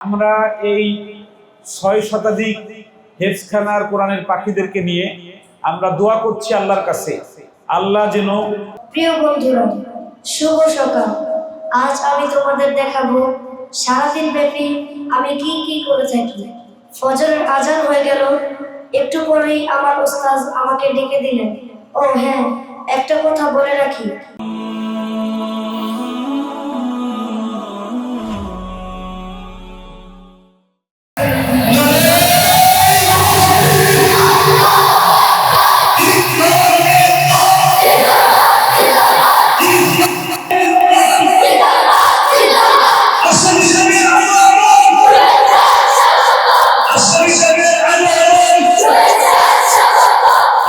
আমরা এই ছয় শতাধিক হেফখানার কোরআনের পাখিদেরকে নিয়ে আমরা দোয়া করছি আল্লাহর কাছে। আল্লাহ যেন প্রিয় বন্ধুরা, শুভ সকাল। আজ আমি তোমাদের দেখাবো সারাদিন ব্যাপী আমি কি কি করে থাকি। ফজরের আজান হয়ে গেল, একটু পরেই আমার ওস্তাজ আমাকে ডেকে দিলেন। ও হ্যাঁ একটা কথা বলে রাখি।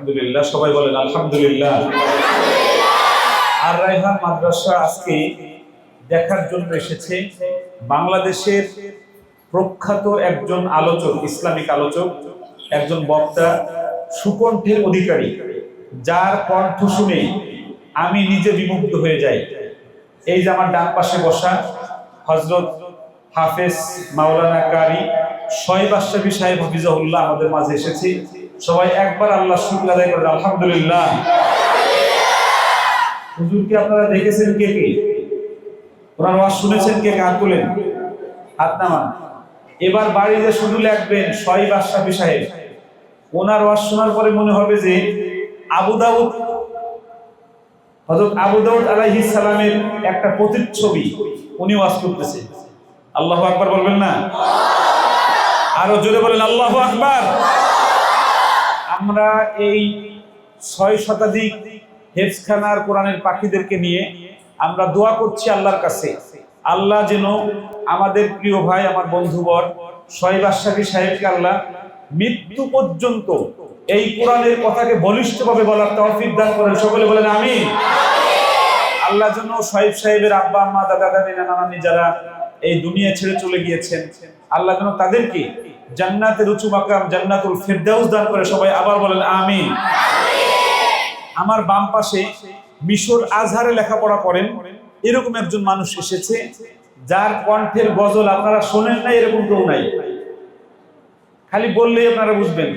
আলহামদুলিল্লাহ, সবাই বলেন আলহামদুলিল্লাহ। আর রায়হান মাদ্রাসা আজকে দেখার জন্য এসেছে বাংলাদেশের প্রখ্যাত একজন আলোচক, ইসলামিক আলোচক, একজন বক্তা, সুকণ্ঠের অধিকারী, যার কণ্ঠ শুনে আমি নিজে বিমুগ্ধ হয়ে যাই। এই যে আমার ডান পাশে বসা হজরত হাফেজ মাওলানা কারি শহীদ আশরাফি সাহেব, হাফিজাহুল্লাহ আমাদের মাঝে এসেছে। সবাই একবার আল্লাহ শুক্র আদায় করেন আলহামদুলিল্লাহ। হুজুরকে আপনারা দেখেছেন কে কে? ওনার ওয়াজ শুনেছেন কে কে? তুলেন। হাত নামান। এবার বাড়িতে শুধু লিখবেন শহীদ আশরাফি সাহেব। ওনার ওয়াজ শোনার পরে মনে হবে যে আবু দাউদ, হযরত আবু দাউদ আলাইহিস সালামের একটা প্রতিচ্ছবি উনি ওয়াজ করতেছে। আল্লাহু আকবার বলবেন না? আরও জোরে বলেন, আল্লাহু আকবার। আমরা এই ছয় শতাধিক হেফখানার কোরআনের পাখিদেরকে নিয়ে আমরা দোয়া করছি আল্লাহর কাছে। আল্লাহ যেন আমাদের প্রিয় ভাই, আমার বন্ধুবর শহীদ আশরাফি সাহেবকে আল্লাহ মৃত্যু পর্যন্ত এই কোরআনের কথাকে বলিষ্ঠভাবে বলার তৌফিক দান করেন। সকলে বলেন আমি আল্লাহ যেন শহীদ সাহেবের আব্বা, আম্মা, দাদা দাদি নানা নানি যারা এই দুনিয়া ছেড়ে চলে গিয়েছেন, আল্লাহ যেন তাদেরকে জান্নাতের উঁচু মাকাম, জান্নাতুল ফেরদাউস দান করে সবাই আবার বলেন, আমিন। আমার বাম পাশে মিশর আজহারে লেখাপড়া করেন, এরকম একজন মানুষ এসেছে, যার কণ্ঠের গজল আপনারা শোনেন না এরকম কেউ নাই। খালি বললেই আপনারা বুঝবেন।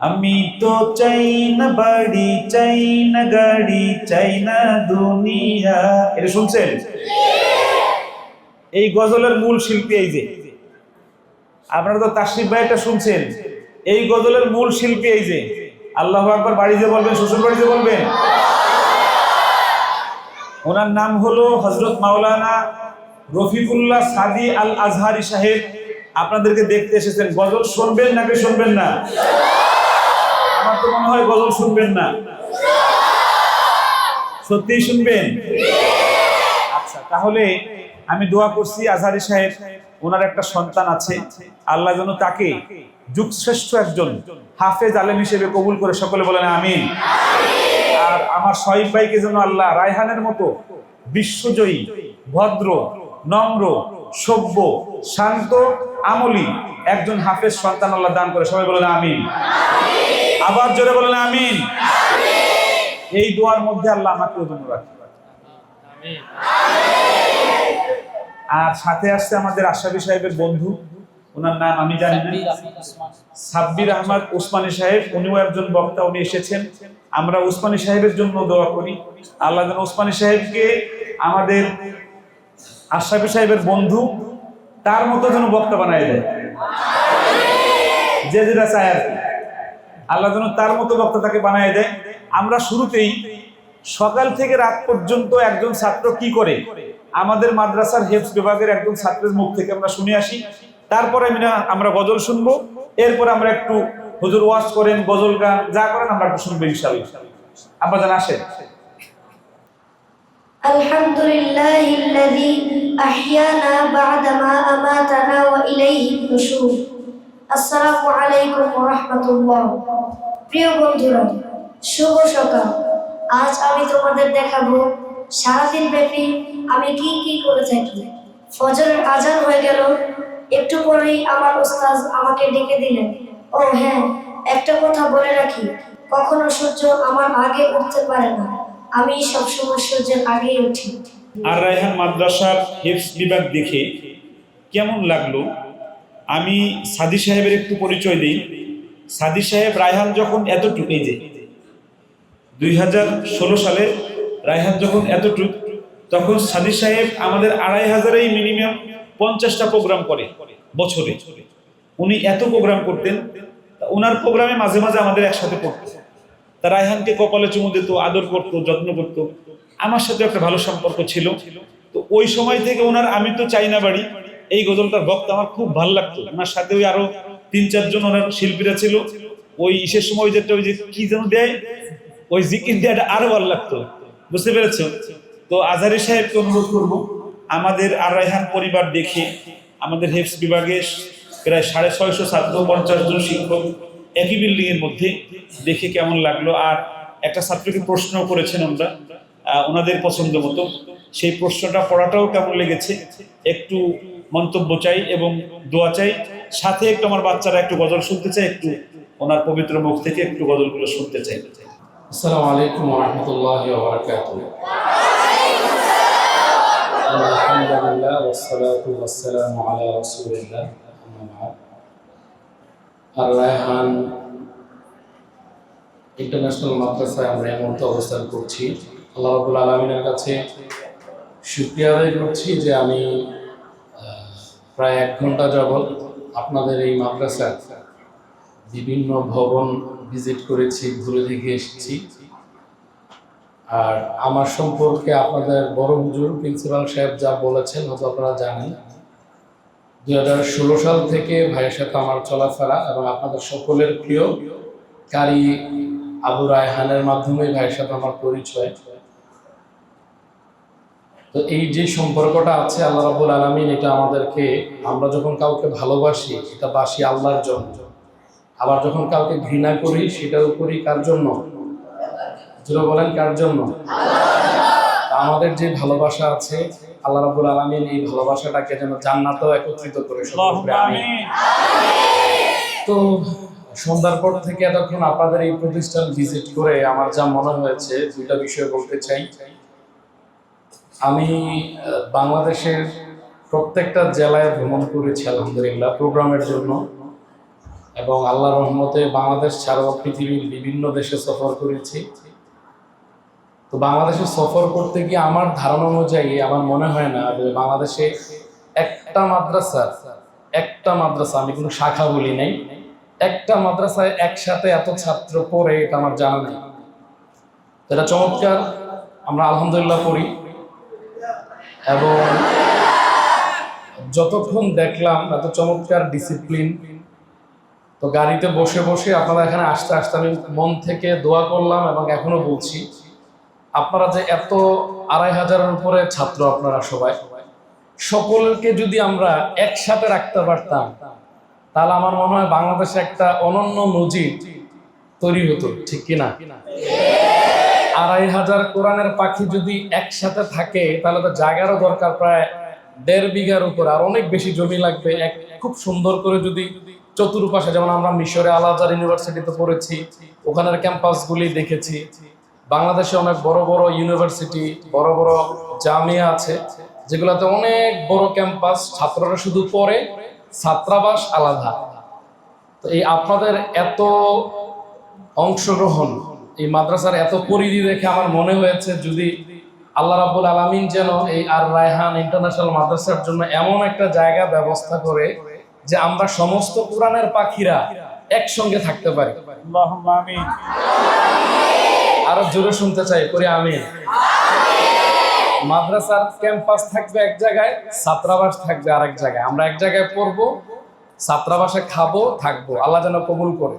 আমি তো চাই না বাড়ি, চাই না গাড়ি, চাই না দুনিয়া। এটা শুনছেন? এই গজলের মূল শিল্পী এই যে। আপনারা তো তাসরিফ ভাই শুনছেন। এই গজলের মূল শিল্পী এই যে। আল্লাহ আকবার বাড়িতে বলবেন, শ্বশুর বাড়িতে বলবেন? ওনার নাম হলো হজরত মাওলানা রফিকুল্লাহ সাদি আল আজহারি সাহেব। আপনাদেরকে দেখতে এসেছেন। গজল শুনবেন নাকি শুনবেন না? আমার তো মনে হয় গজল শুনবেন না। সত্যিই শুনবেন? আচ্ছা তাহলে আমি দোয়া করছি আজহারি সাহেব, ওনার একটা সন্তান আছে। আল্লাহ যেন তাকে যুগশ্রেষ্ঠ একজন হাফেজ আলেম হিসেবে কবুল করে সকলে বলেন আমিন। আর আমার শহীদ ভাইকে যেন আল্লাহ রায়হানের মতো বিশ্বজয়ী, ভদ্র, নম্র, সভ্য, শান্ত আমলি একজন হাফেজ সন্তান আল্লাহ দান করে। সবাই বলেন আমিন। আবার জোরে বলেন আমিন। এই দোয়ার মধ্যে আল্লাহ আমাকে ওজন রাখে। আর সাথে আসছে আমাদের আশাবি সাহেবের বন্ধু। ওনার নাম আমি জানি না। সাব্বির আহমদ উসমানী সাহেব উনিও একজন বক্তা উনি এসেছেন। আমরা উসমানী সাহেবের জন্য দোয়া করি। আল্লাহ যেন উসমানী সাহেবকে আমাদের আশরাফি সাহেবের বন্ধু তার মতো যেন বক্তা বানায় দেয়। যে যেটা চায় আর কি। আল্লাহ যেন তার মতো বক্তা তাকে বানায় দেয়। আমরা শুরুতেই সকাল থেকে রাত পর্যন্ত একজন ছাত্র কি করে? আমাদের মাদ্রাসার হেফস বিভাগের একজন ছাত্রের মুখ থেকে আমরা শুনে আসি তারপরে আমি না- আমরা গজল শুনবো এরপর আমরা একটু হুজুর ওয়াজ করেন গজল গান যা করেন আমরা একটু শুনবো ইনশাআল্লাহ আব্বা জান আসেন الحمد لله الذي أحيانا بعدما أماتنا নুশুর আসসালামু আলাইকুম ওয়া রাহমাতুল্লাহ প্রিয় বন্ধুরা শুভ সকাল আজ আমি তোমাদের দেখাবো সারাদিন ব্যাপী আমি কি কি করে থাকি ফজরের আজান হয়ে গেল। একটু পরেই আমার ওস্তাদ আমাকে ডেকে দিলেন। ও হ্যাঁ একটা কথা বলে রাখি। কখনো সূর্য আমার আগে উঠতে পারে না। আমি সবসময় সূর্যের আগেই উঠি। আর রায়হান মাদ্রাসার হেফস বিভাগ দেখে কেমন লাগল? আমি সাদি সাহেবের একটু পরিচয় দিই। সাদি সাহেব রায়হান যখন এতটুকু, এই যে দুই হাজার ষোলো সালে রায়হান যখন এতটুক তখন সাদি সাহেব আমাদের আড়াই হাজারেই মিনিমাম পঞ্চাশটা প্রোগ্রাম করে বছরে। উনি এত প্রোগ্রাম করতেন ওনার প্রোগ্রামে মাঝে মাঝে আমাদের একসাথে পড়তো। তা রায়হানকে কপালে চুমু দিত, আদর করতো, যত্ন করতো। আমার সাথে একটা ভালো সম্পর্ক ছিল। তো ওই সময় থেকে ওনার আমি তো চাই না বাড়ি, এই গজলটার ভক্ত আমার খুব ভালো লাগতো। ওনার সাথে ওই আরও তিন চারজন ওনার শিল্পীরা ছিল। ওই ইসের সময় যেটা ওই যে কি যেন দেয়, ওই জিকির দেওয়াটা আরও ভালো লাগতো। বুঝতে পেরেছ? তো আজহারি সাহেবকে অনুরোধ করব, আমাদের আর রাইহান পরিবার দেখে আমাদের হেফস বিভাগে প্রায় সাড়ে ছয়শো ছাত্র, পঞ্চাশ জন শিক্ষক একই বিল্ডিংয়ের মধ্যে দেখে কেমন লাগল। আর একটা ছাত্রকে প্রশ্ন করেছেন আমরা ওনাদের পছন্দ মতো। সেই প্রশ্নটা পড়াটাও কেমন লেগেছে, একটু মন্তব্য চাই এবং দোয়া চাই। সাথে একটু আমার বাচ্চারা একটু গজল শুনতে চাই একটু ওনার পবিত্র মুখ থেকে একটু গজলগুলো শুনতে চাই। আসসালামু আলাইকুম রহমতুল্লাহ والصلاة والسلام على رسول الله أما بعد الريحان ইন্টারন্যাশনাল মাদ্রাসায় আমরা এই মুহূর্তে অবস্থান করছি আল্লাহ রাবুল আলমিনের কাছে শুক্রিয়া আদায় করছি যে আমি আহ, প্রায় এক ঘন্টা যাবৎ আপনাদের এই মাদ্রাসায় বিভিন্ন ভবন ভিজিট করেছি ঘুরে দেখে এসেছি আর আমার সম্পর্কে আপনাদের বড় হুজুর প্রিন্সিপাল সাহেব যা বলেছেন, হয়তো আপনারা জানেন। দুই হাজার ষোলো সাল থেকে ভাইয়ের সাথে আমার চলাফেরা এবং আপনাদের সকলের প্রিয় কারি আবু রায়হানের মাধ্যমে ভাইয়ের সাথে আমার পরিচয়। তো এই যে সম্পর্কটা আছে আল্লাহ রাবুল আলমিন, এটা আমাদেরকে, আমরা যখন কাউকে ভালোবাসি, এটা বাসি আল্লাহর জন্য। আবার যখন কাউকে ঘৃণা করি সেটাও করি কার জন্য? যেটা বলেন কার জন্য? আমাদের যে ভালোবাসা আছে আল্লাহ রাবুল আলমিন এই ভালোবাসাটাকে যেন জান্নাতেও একত্রিত করে। তো সন্ধ্যার পর থেকে এতক্ষণ আপনাদের এই প্রতিষ্ঠান ভিজিট করে আমার যা মনে হয়েছে দুইটা বিষয় বলতে চাই। আমি বাংলাদেশের প্রত্যেকটা জেলায় ভ্রমণ করেছি আলহামদুলিল্লাহ প্রোগ্রামের জন্য। এবং আল্লাহ রহমতে বাংলাদেশ ছাড়াও পৃথিবীর বিভিন্ন দেশে সফর করেছি। তো বাংলাদেশে সফর করতে গিয়ে আমার ধারণা অনুযায়ী, আমার মনে হয় না যে বাংলাদেশে একটা মাদ্রাসা একটা মাদ্রাসা, আমি কোনো শাখা বলি নাই, একটা মাদ্রাসায় একসাথে এত ছাত্র পড়ে এটা আমার জানা নেই। এটা চমৎকার, আমরা আলহামদুলিল্লাহ পড়ি। এবং যতক্ষণ দেখলাম, এত চমৎকার ডিসিপ্লিন তো গাড়িতে বসে বসে আপনারা এখানে আসতে আসতে আমি মন থেকে দোয়া করলাম এবং এখনও বলছি। আপনারা যে এত আড়াই হাজারের উপরে ছাত্র আপনারা সবাই, সকলকে যদি আমরা একসাথে রাখতে পারতাম, তাহলে আমার মনে হয় বাংলাদেশে একটা অনন্য নজির তৈরি হতো, ঠিক কিনা আড়াই হাজার কোরআনের পাখি যদি একসাথে থাকে, তাহলে তো জায়গারও দরকার প্রায় দেড় বিঘার উপর, আর অনেক বেশি জমি লাগবে। এক খুব সুন্দর করে যদি চতুর্পাশে, যেমন আমরা মিশরে আল আজহার ইউনিভার্সিটিতে পড়েছি, ওখানের ক্যাম্পাসগুলি দেখেছি বাংলাদেশে অনেক বড় বড় ইউনিভার্সিটি বড় বড় জামিয়া আছে, যেগুলোতে অনেক বড় ক্যাম্পাস ছাত্ররা শুধু পড়ে, ছাত্রাবাস আলাদা। তো এই আপনাদের এত অংশগ্রহণ, এই মাদ্রাসার এত পরিধি দেখে আমার মনে হয়েছে যদি আল্লাহ রাবুল আলমিন যেন এই আর রায়হান ইন্টারন্যাশনাল মাদ্রাসার জন্য এমন একটা জায়গা ব্যবস্থা করে যে আমরা সমস্ত কোরআনের পাখিরা একসঙ্গে থাকতে পারি। আরও জোরে শুনতে চাই, করি আমি মাদ্রাসার ক্যাম্পাস থাকবে এক জায়গায়, ছাত্রাবাস থাকবে আরেক জায়গায়। আমরা এক জায়গায় পড়ব, ছাত্রাবাসে খাব, থাকব। আল্লাহ যেন কবুল করে।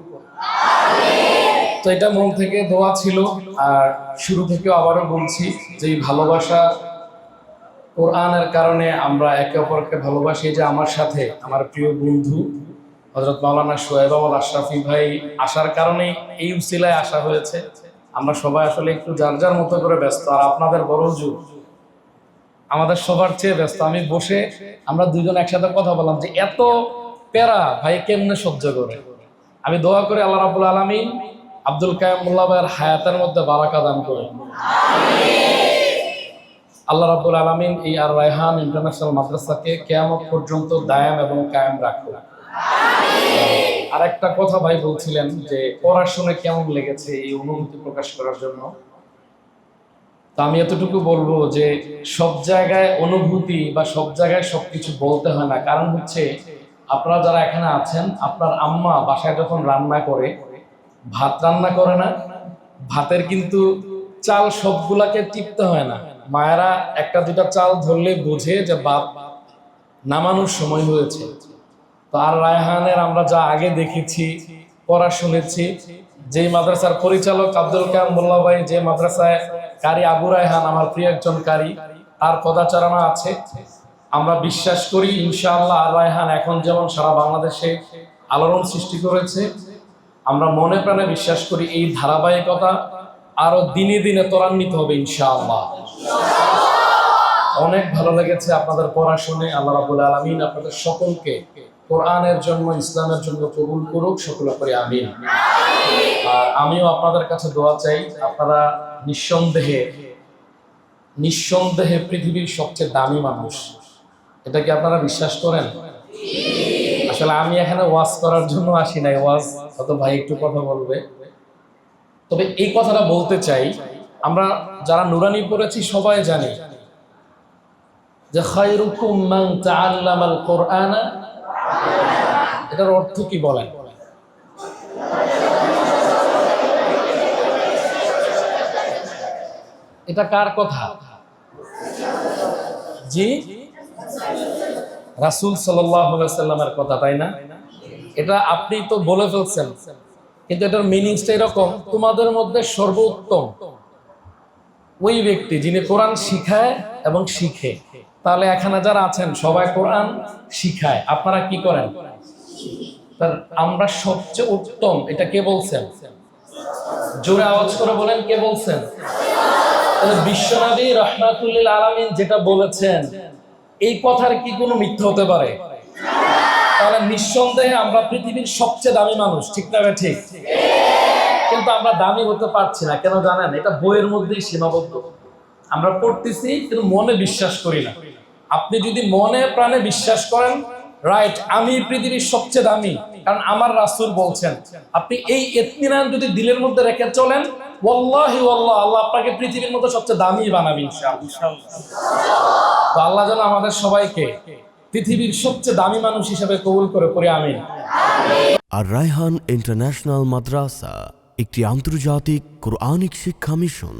তো এটা মন থেকে দোয়া ছিল, আর শুরু থেকে আবারও বলছি যে এই ভালোবাসা কোরআনের কারণে আমরা একে অপরকে ভালোবাসি। যে আমার সাথে আমার প্রিয় বন্ধু হজরত মাওলানা সোহেব আমল আশরাফি ভাই, আসার কারণে এই উসিলায় আসা হয়েছে। আমরা সবাই আসলে একটু যার যার মতো করে ব্যস্ত, আর আপনাদের বড় যুগ আমাদের সবার চেয়ে ব্যস্ত। আমি বসে আমরা দুজন একসাথে কথা বললাম যে এত প্যারা ভাই কেমনে সহ্য করে? আমি দোয়া করে আল্লাহ রাবুল আলমিন আব্দুল কায়াম ভাইয়ের হায়াতের মধ্যে বারাকা দান করে আল্লাহ রাব্বুল আলমিন এই আর রায়হান ইন্টারন্যাশনাল মাদ্রাসাকে কেয়ামত পর্যন্ত দায়াম এবং কায়েম রাখুন আর একটা কথা ভাই বলছিলেন যে পড়াশোনা কেমন লেগেছে এই অনুভূতি প্রকাশ করার জন্য? তা আমি এতটুকু বলব যে সব জায়গায় অনুভূতি বা সব জায়গায় সবকিছু বলতে হয় না। কারণ হচ্ছে আপনারা যারা এখানে আছেন, আপনার আম্মা বাসায় যখন রান্না করে, ভাত রান্না করে না, ভাতের কিন্তু চাল সবগুলাকে টিপতে হয় না। মায়েরা একটা দুটা চাল ধরলে বোঝে যে ভাত নামানোর সময় হয়েছে। তো আর রায়হানের আমরা যা আগে দেখেছি, পড়া শুনেছি, যেই মাদ্রাসার পরিচালক আব্দুল কালাম মোল্লা ভাই, যে মাদ্রাসায় কারি আবু রায়হান, আমার প্রিয় একজন কারি, তার পদাচারণা আছে। আমরা বিশ্বাস করি, ইনশাআল্লাহ আর রায়হান এখন যেমন সারা বাংলাদেশে আলোড়ন সৃষ্টি করেছে, আমরা মনে প্রাণে বিশ্বাস করি এই ধারাবাহিকতা আরও দিনে দিনে ত্বরান্বিত হবে, ইনশাআল্লাহ। অনেক ভালো লেগেছে আপনাদের পড়াশুনে আল্লাহ রাবুল আলমিন আপনাদের সকলকে কোরআনের জন্য, ইসলামের জন্য কবুল করুক, সকল করে আমিন। আর আমিও আপনাদের কাছে দোয়া চাই, আপনারা নিঃসন্দেহে নিঃসন্দেহে পৃথিবীর সবচেয়ে দামি মানুষ। এটা কি আপনারা বিশ্বাস করেন? আসলে আমি এখানে ওয়াজ করার জন্য আসি নাই, ওয়াজ, হয়তো ভাই একটু কথা বলবে। তবে এই কথাটা বলতে চাই, আমরা যারা নুরানি পড়েছি সবাই জানি যে, খায়রুকুম মান তাআল্লামাল কোরআনা এটার অর্থ কি বলেন? এটা কার কথা? জি? রাসূল সাল্লামের কথা, তাই না? এটা আপনি তো বলে ফেলছেন, কিন্তু এটার মিনিংসটা এরকম, তোমাদের মধ্যে সর্বোত্তম। ওই ব্যক্তি যিনি কোরআন শিখায় এবং শিখে। তাহলে এখানে যারা আছেন, সবাই কোরআন শিখায়। আপনারা কি করেন? আমরা সবচেয়ে উত্তম, এটা কে বলছেন? জোরে আওয়াজ করে বলেন, কে বলছেন? বিশ্বনবী রহমাতুল্লিল আলামিন যেটা বলেছেন, এই কথার কি কোনো মিথ্যা হতে পারে? তাহলে নিঃসন্দেহে আমরা পৃথিবীর সবচেয়ে দামি মানুষ, ঠিক না ঠিক। কিন্তু আমরা দামি হতে পারছি না, কেন জানেন? এটা বইয়ের মধ্যেই সীমাবদ্ধ। আমরা পড়তেছি, কিন্তু মনে বিশ্বাস করি না। আপনি যদি মনে প্রাণে বিশ্বাস করেন রাইট আমি পৃথিবীর সবচেয়ে দামি, কারণ আমার রাসূল বলছেন, আপনি এই এতমিনান যদি দিলের মধ্যে রেখে চলেন, ওয়াল্লাহি ওয়াল্লাহ, আল্লাহ আপনাকে পৃথিবীর মধ্যে সবচেয়ে দামি বানাবে তো আল্লাহ যেন আমাদের সবাইকে পৃথিবীর সবচেয়ে দামি মানুষ হিসেবে কবুল করে পড়ে, আমিন। আর রায়হান ইন্টারন্যাশনাল মাদ্রাসা, একটি আন্তর্জাতিক কোরআনিক শিক্ষা মিশন।